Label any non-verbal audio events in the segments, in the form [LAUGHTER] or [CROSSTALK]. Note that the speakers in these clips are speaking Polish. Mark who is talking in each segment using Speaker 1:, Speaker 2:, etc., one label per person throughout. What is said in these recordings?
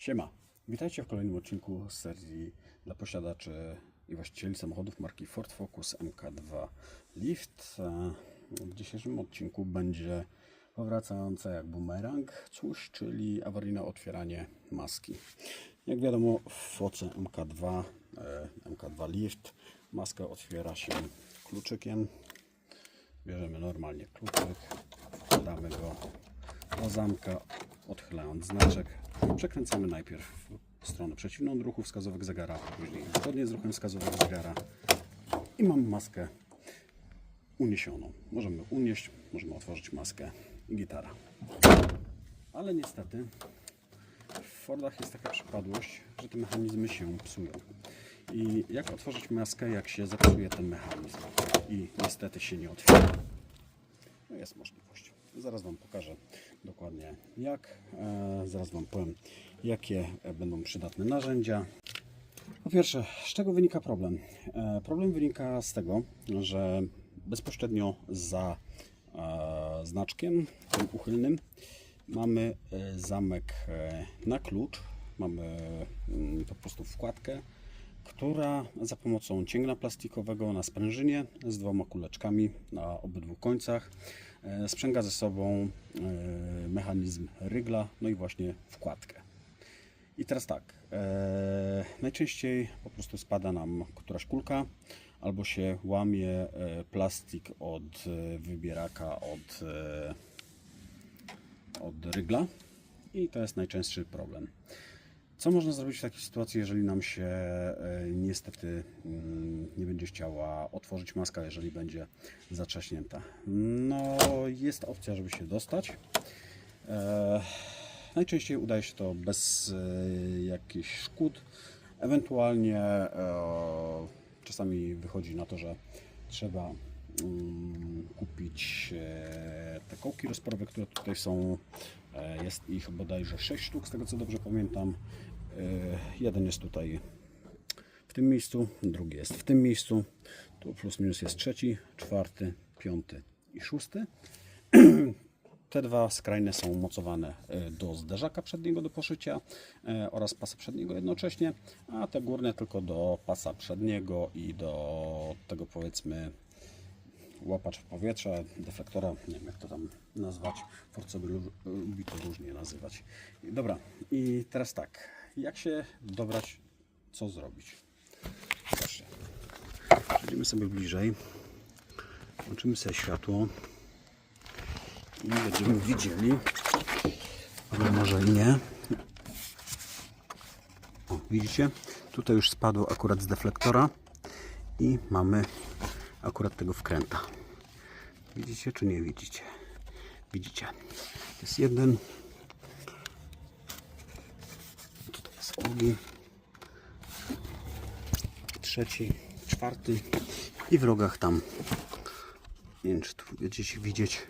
Speaker 1: Siema, witajcie w kolejnym odcinku serii dla posiadaczy i właścicieli samochodów marki Ford Focus MK2 Lift. E, W dzisiejszym odcinku będzie powracająca jak bumerang coś, czyli awaryjne otwieranie maski. Jak wiadomo w foce MK2, e, MK2 Lift maskę otwiera się kluczykiem. Bierzemy normalnie kluczyk, wkładamy go do zamka, odchylając znaczek. Przekręcamy najpierw w stronę przeciwną od ruchu wskazówek zegara, później zgodnie z ruchem wskazówek zegara i mamy maskę uniesioną. Możemy unieść, możemy otworzyć maskę i gitara. Ale niestety w Fordach jest taka przypadłość, że te mechanizmy się psują. I jak otworzyć maskę, jak się zepsuje ten mechanizm i niestety się nie otwiera? No jest możliwość. Zaraz Wam pokażę dokładnie jak. E, zaraz Wam powiem, jakie będą przydatne narzędzia. Po pierwsze, z czego wynika problem? E, problem wynika z tego, że bezpośrednio za e, znaczkiem, tym uchylnym, mamy zamek na klucz. Mamy mm, po prostu wkładkę, która za pomocą cięgna plastikowego na sprężynie z dwoma kuleczkami na obydwu końcach e, sprzęga ze sobą e, mechanizm rygla, no i właśnie wkładkę. I teraz tak, e, najczęściej po prostu spada nam któraś kulka, albo się łamie plastik od wybieraka, od, od rygla i to jest najczęstszy problem. Co można zrobić w takiej sytuacji, jeżeli nam się e, niestety mm, nie będzie chciała otworzyć maska, jeżeli będzie zatrzaśnięta? No, jest opcja, żeby się dostać. E, najczęściej udaje się to bez e, jakichś szkód. Ewentualnie czasami wychodzi na to, że trzeba mm, kupić te kołki rozporowe, które tutaj są. Jest ich bodajże 6 sztuk, z tego co dobrze pamiętam. E, Jeden jest tutaj w tym miejscu, drugi jest w tym miejscu. Tu plus minus jest trzeci, czwarty, piąty i szósty. [CLEARS THROAT] Te dwa skrajne są mocowane e, do zderzaka przedniego do poszycia e, oraz pasa przedniego jednocześnie, a te górne tylko do pasa przedniego i do tego powiedzmy łapacz powietrza, deflektora, nie wiem jak to tam nazwać. Ford lubi to różnie nazywać. Dobra, i teraz tak, jak się dobrać, co zrobić? Zobaczcie. Przejdziemy sobie bliżej, włączymy sobie światło i będziemy widzieli, ale może nie. O, widzicie? Tutaj już spadło akurat z deflektora i mamy akurat tego wkręta. Widzicie czy nie widzicie? Widzicie. To jest jeden. Tutaj jest drugi. Trzeci, czwarty i w rogach tam. Nie wiem czy tu widzieć.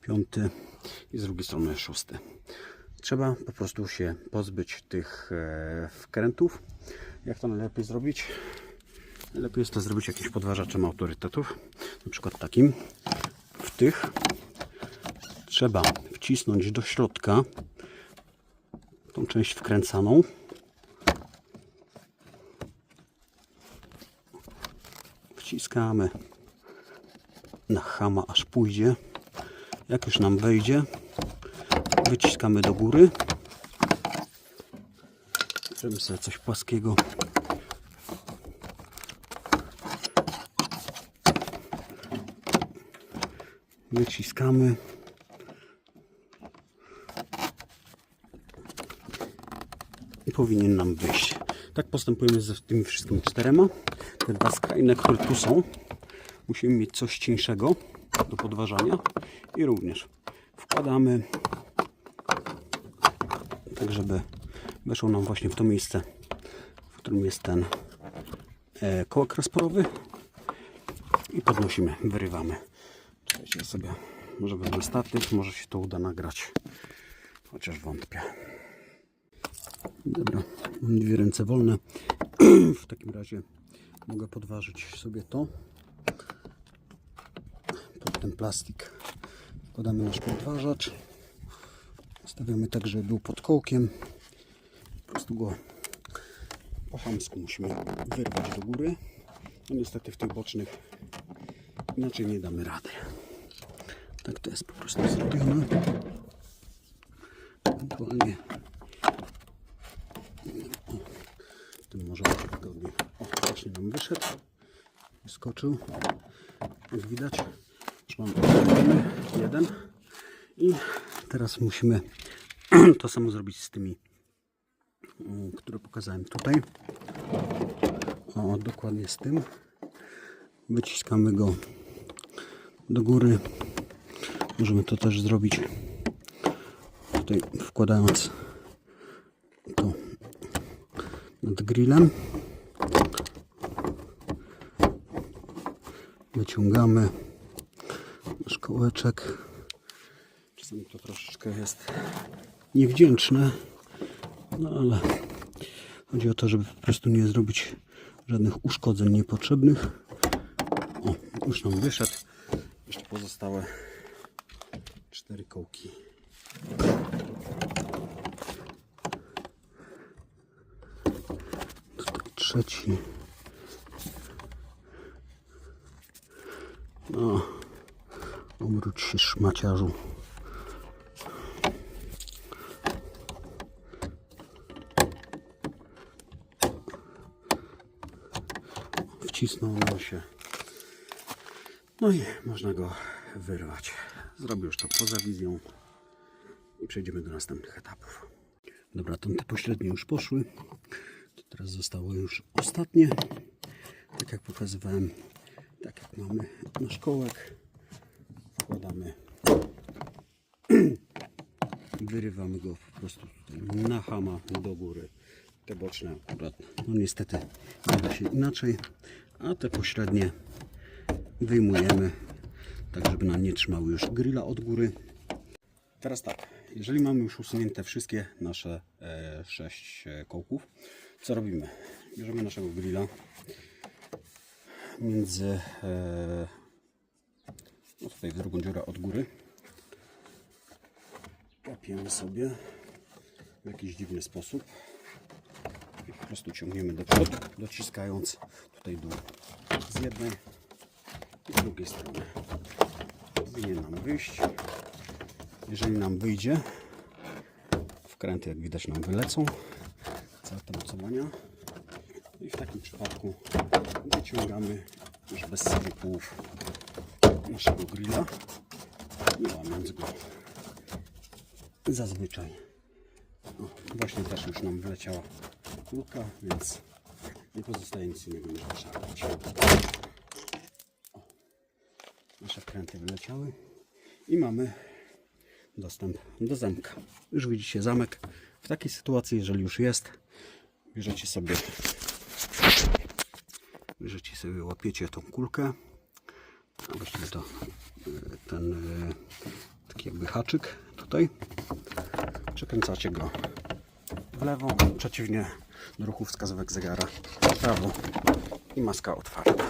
Speaker 1: Piąty i z drugiej strony szósty. Trzeba po prostu się pozbyć tych e, wkrętów. Jak to najlepiej zrobić? Lepiej jest to zrobić jakimś podważaczem autorytetów, na przykład takim. W tych trzeba wcisnąć do środka tą część wkręcaną. Wciskamy na chama aż pójdzie. Jak już nam wejdzie, wyciskamy do góry. Zrobimy sobie coś płaskiego. Wyciskamy. I powinien nam wyjść. Tak postępujemy z tymi wszystkimi czterema. Te dwa skrajne, które tu są, musimy mieć coś cieńszego do podważania. I również wkładamy tak, żeby weszło nam właśnie w to miejsce, w którym jest ten e, kołek rozporowy i podnosimy, wyrywamy. Czekajcie, sobie może wezmę statyw, może się to uda nagrać, chociaż wątpię. Dobra, mam dwie ręce wolne. [CLEARS THROAT] W takim razie mogę podważyć sobie to. Pod ten plastik wkładamy nasz podważacz. Stawiamy tak, żeby był pod kołkiem prostu go po chamsku musimy wyrwać do góry. No niestety w tych bocznych inaczej nie damy rady. Tak to jest po prostu zrobione. Ewentualnie tym może będzie wygodniej. Właśnie nam wyszedł. Wyskoczył. Jak widać, już mamy jeden. I teraz musimy [CLEARS THROAT] to samo zrobić z tymi, mm, które pokazałem tutaj. O, dokładnie z tym. Wyciskamy go do góry. Możemy to też zrobić tutaj wkładając to nad grillem. Wyciągamy nasz kołeczek. Czasami to troszeczkę jest niewdzięczne, no ale chodzi o to, żeby po prostu nie zrobić żadnych uszkodzeń niepotrzebnych. O, już nam wyszedł. Jeszcze pozostałe cztery kołki. Tutaj trzeci. No, obróć się szmaciarzu. Wcisnął nam się. No i można go wyrwać. Zrobię już to poza wizją i przejdziemy do następnych etapów. Dobra, tamte pośrednie już poszły. To teraz zostało już ostatnie. Tak jak pokazywałem, mamy nasz kołek, wkładamy, [CLEARS THROAT] wyrywamy go po prostu tutaj na hama do góry. Te boczne akurat, no niestety nie da się inaczej, a te pośrednie wyjmujemy, tak żeby nam nie trzymały już grilla od góry. Teraz tak, jeżeli mamy już usunięte wszystkie nasze e, e, kołków, co robimy? Bierzemy naszego grilla między e, no tutaj w drugą dziurę od góry. Łapiemy sobie w jakiś dziwny sposób i po prostu ciągniemy do przodu, dociskając tutaj dół z jednej i z drugiej strony. Powinien nam wyjść. Jeżeli nam wyjdzie, wkręty jak widać nam wylecą, te mocowania. I w takim przypadku wyciągamy już bez skrupułów naszego grilla, nie łamiąc go. Zazwyczaj. O, właśnie też już nam wyleciała kulka, więc nie pozostaje nic innego niż Nasze wkręty wyleciały i mamy dostęp do zamka. Już widzicie zamek. W takiej sytuacji, jeżeli już jest, bierzecie sobie bierzecie sobie, łapiecie tą kulkę, a właściwie to e, ten e, taki jakby haczyk tutaj, przekręcacie go w lewo, przeciwnie do ruchu wskazówek zegara w prawo i maska otwarta.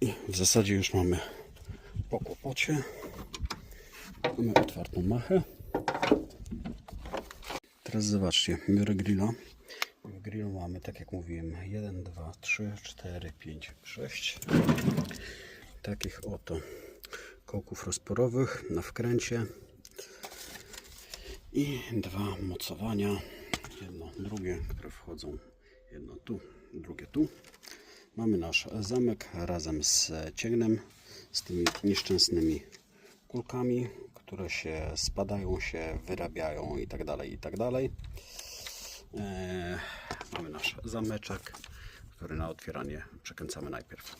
Speaker 1: I w zasadzie już mamy po kłopocie. Mamy otwartą machę. Teraz zobaczcie, biorę grilla. W grillu mamy, tak jak mówiłem, 1, 2, 3, 4, 5, 6 takich oto kołków rozporowych na wkręcie i dwa mocowania, jedno, drugie, które wchodzą, jedno tu, drugie tu. Mamy nasz zamek razem z cięgnem, z tymi nieszczęsnymi kulkami, które się spadają się, wyrabiają i tak dalej, i tak dalej. Eee, mamy nasz zameczek, który na otwieranie przekręcamy najpierw.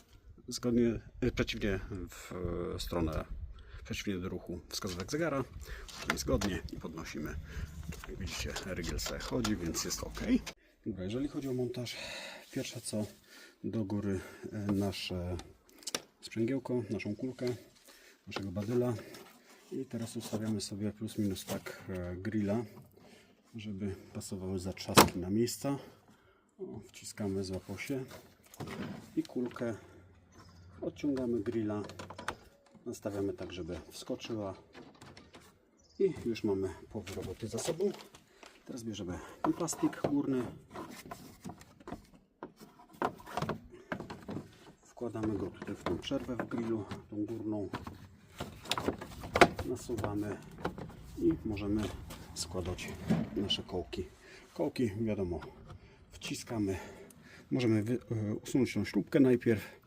Speaker 1: Zgodnie, e, przeciwnie w e, stronę, przeciwnie do ruchu wskazówek zegara, czyli zgodnie i podnosimy. Jak widzicie, rygiel sobie chodzi, więc jest ok. Dobra, jeżeli chodzi o montaż, pierwsze co do góry e, nasze sprzęgiełko, naszą kulkę, naszego badyla i teraz ustawiamy sobie plus minus tak e, grilla, żeby pasowały zatrzaski na miejsca. O, wciskamy, złapał się i kulkę odciągamy grilla, nastawiamy tak, żeby wskoczyła i już mamy połowę roboty za sobą. Teraz bierzemy ten plastik górny. Wkładamy go tutaj w tą przerwę w grillu, tą górną. Nasuwamy i możemy składać nasze kołki. Kołki, wiadomo, wciskamy. Możemy wy, e, usunąć tą śrubkę najpierw.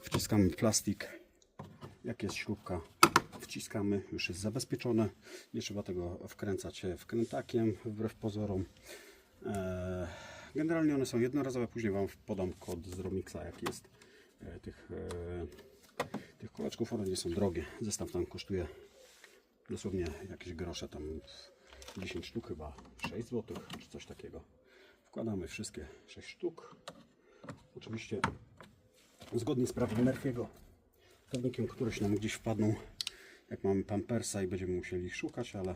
Speaker 1: Wciskamy plastik. Jak jest śrubka, wciskamy, już jest zabezpieczone. Nie trzeba tego wkręcać wkrętakiem, wbrew pozorom. E, Generalnie one są jednorazowe, później Wam podam kod z Romixa, jak jest e, tych, tych kołeczków. One nie są drogie. Zestaw tam kosztuje dosłownie jakieś grosze, tam 10 sztuk chyba, 6 zł czy coś takiego. Wkładamy wszystkie 6 sztuk. Oczywiście zgodnie z prawem Murphy'ego pewnikiem, któreś nam gdzieś wpadną, jak mamy pampersa i będziemy musieli ich szukać, ale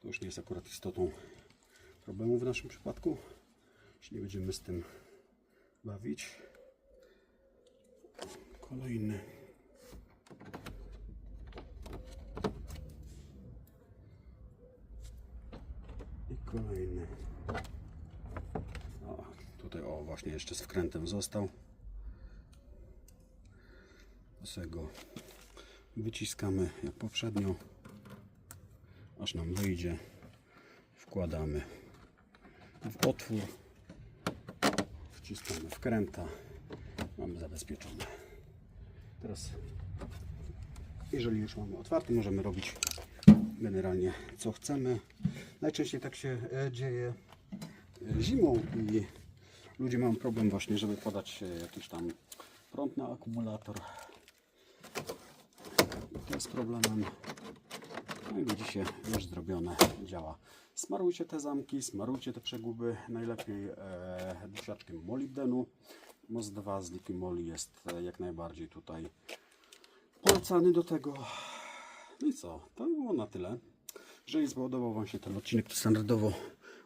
Speaker 1: to już nie jest akurat istotą problemu w naszym przypadku. Nie będziemy z tym bawić. Kolejny. Kolejny. O, tutaj o właśnie jeszcze z wkrętem został. Sobie go wyciskamy jak poprzednio, aż nam wyjdzie. Wkładamy w otwór, wciskamy wkręta, mamy zabezpieczone. Teraz, jeżeli już mamy otwarty, możemy robić generalnie co chcemy. Najczęściej tak się e, dzieje e, zimą i ludzie mają problem właśnie, żeby podać e, jakiś tam prąd na akumulator. To jest problemem. No i widzicie, już zrobione, działa. Smarujcie te zamki, smarujcie te przeguby, najlepiej e, dusiaczkiem molibdenu. MOS 2 z Liquimoli jest jak najbardziej tutaj polecany do tego. No i co, to by było na tyle. Jeżeli spodobał Wam się ten odcinek, to standardowo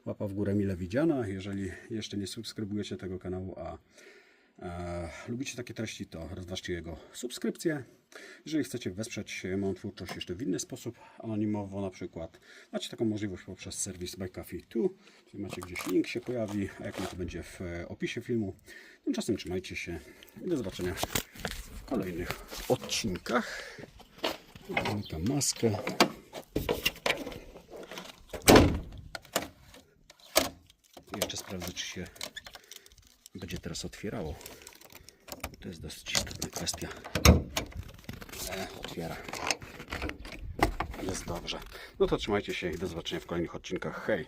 Speaker 1: łapa w górę mile widziana. Jeżeli jeszcze nie subskrybujecie tego kanału, a e, lubicie takie treści, to rozważcie jego subskrypcję. Jeżeli chcecie wesprzeć moją twórczość jeszcze w inny sposób, anonimowo na przykład, macie taką możliwość poprzez serwis Buy Coffee 2, czyli macie gdzieś link się pojawi, a jak nie to będzie w e, opisie filmu. Tymczasem trzymajcie się i do zobaczenia w kolejnych odcinkach. Zamykam maskę. I Jeszcze sprawdzę, czy się będzie teraz otwierało. To jest dosyć istotna kwestia. E, otwiera. Jest dobrze. No to trzymajcie się i do zobaczenia w kolejnych odcinkach. Hej!